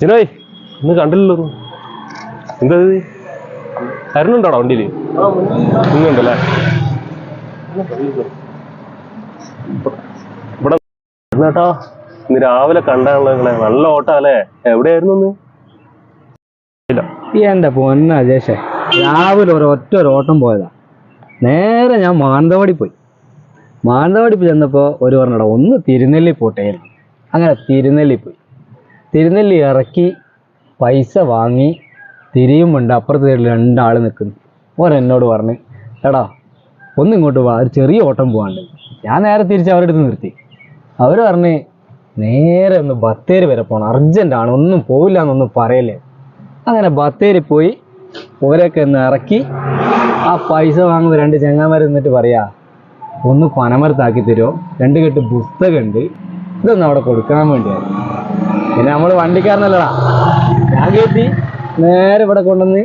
ജിനോയ് ഇന്ന് കണ്ടില്ലല്ലോ. എന്താ കരുണുണ്ടോടാ വണ്ടിയിൽ? ഇന്നുണ്ടല്ലേ? ഇവിടെ കേട്ടോ ഇന്ന് രാവിലെ കണ്ടാണല്ലോ നല്ല ഓട്ടാ അല്ലേ എവിടെയായിരുന്നു ഒന്ന് എന്റെ പൊന്ന അജേഷേ രാവിലെ ഒരു ഒറ്റ ഒരു ഓട്ടം പോയതാ. നേരെ ഞാൻ മാനന്തവാടി പോയി. മാനന്തവാടി ചെന്നപ്പോ ഒരു പറഞ്ഞടാ ഒന്ന് തിരുനെല്ലി പോട്ടെ അങ്ങനെ തിരുനെല്ലി പോയി. തിരുനെല്ലി ഇറക്കി പൈസ വാങ്ങി തിരിയുമുണ്ട് അപ്പുറത്ത് സൈഡിൽ രണ്ടാൾ നിൽക്കുന്നു ഓൻ എന്നോട് പറഞ്ഞ് എടാ ഒന്ന് ഇങ്ങോട്ട് വാ. ഒരു ചെറിയ ഓട്ടം പോകാണ്ട് ഞാൻ നേരെ തിരിച്ച് അവരുടെ അടുത്ത് നിർത്തി. അവർ പറഞ്ഞ് നേരെ ഒന്ന് ബത്തേരി വരെ പോകണം അർജന്റാണ് ഒന്നും പോവില്ല എന്നൊന്നും പറയല്ലേ. അങ്ങനെ ബത്തേരി പോയി. ഓരൊക്കെ ഒന്ന് ഇറക്കി. ആ പൈസ വാങ്ങുമ്പോൾ രണ്ട് ചങ്ങാമാർ നിന്നിട്ട് പറയാ ഒന്ന് പനമരത്താക്കി തരുമോ രണ്ട് കെട്ട് പുസ്തകമുണ്ട് ഇതൊന്നും അവിടെ കൊടുക്കാൻ വേണ്ടിയാണ് പിന്നെ നമ്മൾ വണ്ടിക്കാരനല്ലടാ. ഞാൻ കയറ്റി നേരെ ഇവിടെ കൊണ്ടുവന്ന്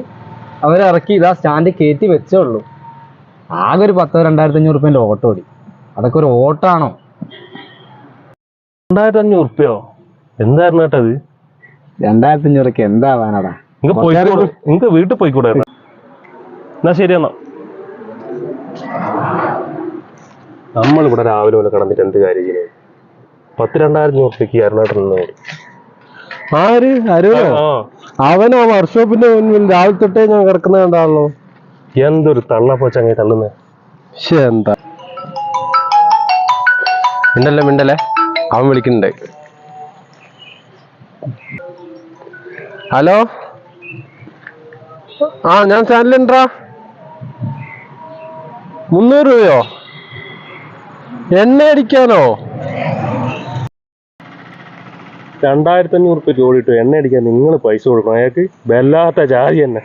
അവരിറക്കി ഇതാ സ്റ്റാൻഡ് കയറ്റി വെച്ചേ ഉള്ളൂ. ആകെ ഒരു പത്തോ രണ്ടായിരത്തി അഞ്ഞൂറ് റുപ്യന്റെ ഓട്ടോ ഓടി. അതൊക്കെ ഒരു ഓട്ടാണോ? രണ്ടായിരത്തി അഞ്ഞൂറ് റുപ്യോ? എന്തായിരുന്നു കേട്ടത് രണ്ടായിരത്തി അഞ്ഞൂറൊക്കെ എന്താവാനാടാ? നിങ്ങക്ക് പോയിക്കൂടെ. നിങ്ങക്ക് വീട്ടിൽ പോയിക്കൂടെ എന്നാ ശരി എന്നാ. നമ്മളിവിടെ രാവിലെ പോലെ കിടന്നിട്ട് എന്ത് കാര്യം ചെയ്യുന്നത് പത്ത് രണ്ടായിരത്തി രൂപയ്ക്ക് നിന്ന് ആര്? അരുണോ? അവൻ ആ. വർക്ക്ഷോപ്പിന്റെ മുന്നിൽ രാവിലെ തൊട്ടേ ഞാൻ കിടക്കുന്ന കണ്ടാണല്ലോ. എന്തൊരു തള്ളപ്പോ ചങ്ങി തള്ളുന്നേ. എന്താ? മിണ്ടല്ലേ മിണ്ടല്ലേ? അവൻ വിളിക്കുന്നുണ്ട്. ഹലോ? ആ ഞാൻ ചാനലുണ്ടാ മുന്നൂറ് രൂപയോ? എണ്ണ അടിക്കാനോ? രണ്ടായിരത്തി അഞ്ഞൂറ് ഉറുപ്പ്യ ജോലിട്ടു എണ്ണ അടിക്കാൻ നിങ്ങൾ പൈസ കൊടുക്കണം. അയാൾക്ക് വല്ലാത്ത ജാതി തന്നെ.